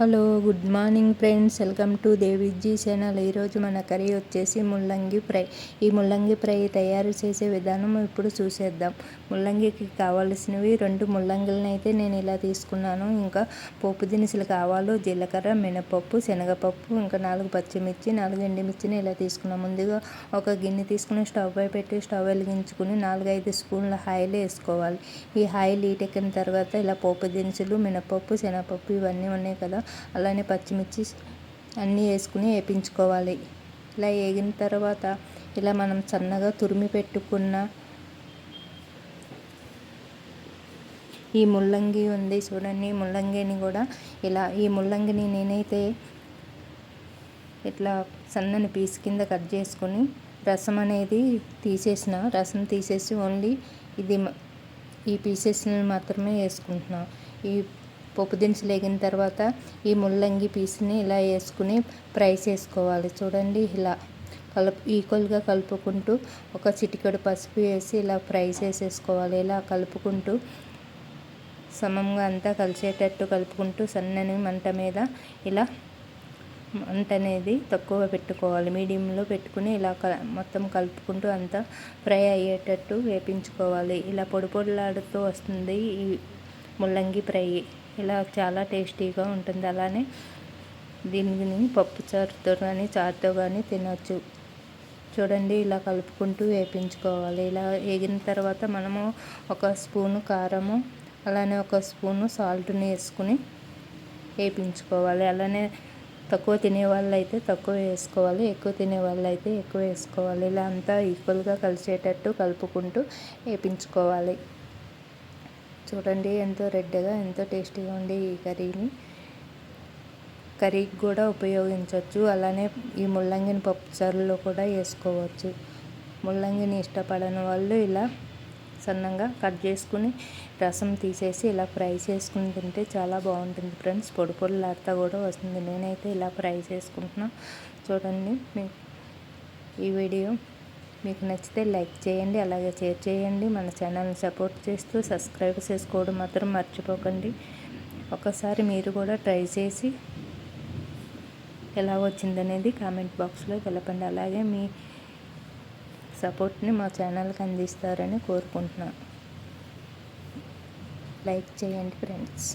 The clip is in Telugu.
Hello good morning friends. Welcome to Deviji channel. ఈరోజు మన కర్రీ వచ్చేసి ముల్లంగి ఫ్రై. ఈ ముల్లంగి ఫ్రై తయారు చేసే విధానం ఇప్పుడు చూసేద్దాం. ముల్లంగికి కావాల్సినవి రెండు ముల్లంగిలను అయితే నేను ఇలా తీసుకున్నాను. ఇంకా పోపు దినుసులు కావాలో జీలకర్ర మినపప్పు శనగపప్పు ఇంకా నాలుగు పచ్చిమిర్చి నాలుగు ఎండిమిర్చిని ఇలా తీసుకున్నాం. ముందుగా ఒక గిన్నె తీసుకుని స్టవ్ పై పెట్టి స్టవ్ వెలిగించుకుని నాలుగైదు స్పూన్ల ఆయిల్ వేసుకోవాలి. ఈ ఆయిల్ ఈటెక్కిన తర్వాత ఇలా పోపు దినుసులు మినపప్పు శనగపప్పు ఇవన్నీ ఉన్నాయి కదా అలానే పచ్చిమిర్చి అన్నీ వేసుకుని వేపించుకోవాలి. ఇలా వేగిన తర్వాత ఇలా మనం సన్నగా తురిమి పెట్టుకున్న ఈ ముల్లంగి ఉంది చూడండి ముల్లంగిని కూడా ఇలా ఈ ముల్లంగిని నేనైతే ఇట్లా సన్నని పీస్ కింద కట్ చేసుకొని రసం అనేది తీసేసిన రసం తీసేసి ఓన్లీ ఇది ఈ పీసెస్ని మాత్రమే వేసుకుంటున్నాను ఈ పోపు దినుసులు వేగిన తర్వాత ఈ ముల్లంగి పీస్ని ఇలా వేసుకుని ఫ్రై చేసుకోవాలి. చూడండి ఇలా కలుపు ఈక్వల్గా కలుపుకుంటూ ఒక చిటికెడు పసుపు వేసి ఇలా ఫ్రై చేసేసుకోవాలి. ఇలా కలుపుకుంటూ సమంగా అంతా కలిసేటట్టు కలుపుకుంటూ సన్నని మంట మీద ఇలా మంట అనేది తక్కువ పెట్టుకోవాలి. మీడియంలో పెట్టుకుని ఇలా మొత్తం కలుపుకుంటూ అంతా ఫ్రై అయ్యేటట్టు వేపించుకోవాలి. ఇలా పొడి పొడిలాడుతూ వస్తుంది ఈ ముల్లంగి ఫ్రై. ఇలా చాలా టేస్టీగా ఉంటుంది. అలానే దీనిని పప్పు చారుతో కానీ చారుతో కానీ తినచ్చు. చూడండి ఇలా కలుపుకుంటూ వేపించుకోవాలి. ఇలా వేగిన తర్వాత మనము ఒక స్పూను కారము అలానే ఒక స్పూను సాల్ట్ని వేసుకుని వేపించుకోవాలి. అలానే తక్కువ తినే వాళ్ళు అయితే తక్కువ వేసుకోవాలి ఎక్కువ తినే వాళ్ళు అయితే ఎక్కువ వేసుకోవాలి. ఇలా అంతా ఈక్వల్గా కలిసేటట్టు కలుపుకుంటూ వేపించుకోవాలి. చూడండి ఎంతో రెడ్గా ఎంతో టేస్టీగా ఉండే ఈ కర్రీని. కర్రీకి కూడా ఉపయోగించవచ్చు అలానే ఈ ముల్లంగిని పప్పు చారులో కూడా వేసుకోవచ్చు. ముల్లంగిని ఇష్టపడని వాళ్ళు ఇలా సన్నంగా కట్ చేసుకుని రసం తీసేసి ఇలా ఫ్రై చేసుకుని తింటే చాలా బాగుంటుంది ఫ్రెండ్స్. పొడి పొడిలాడుతా కూడా వస్తుంది. నేనైతే ఇలా ఫ్రై చేసుకుంటున్నా. చూడండి ఈ వీడియో. మీకు నచ్చితే లైక్ చేయండి అలాగే షేర్ చేయండి. మన ఛానల్ని సపోర్ట్ చేస్తూ సబ్స్క్రైబ్ చేసుకోవడం మాత్రం మర్చిపోకండి. ఒకసారి మీరు కూడా ట్రై చేసి ఎలా వచ్చిందనేది కామెంట్ బాక్స్లో తెలపండి. అలాగే మీ సపోర్ట్ని మా ఛానల్కి అందిస్తారని కోరుకుంటున్నాను. లైక్ చేయండి ఫ్రెండ్స్.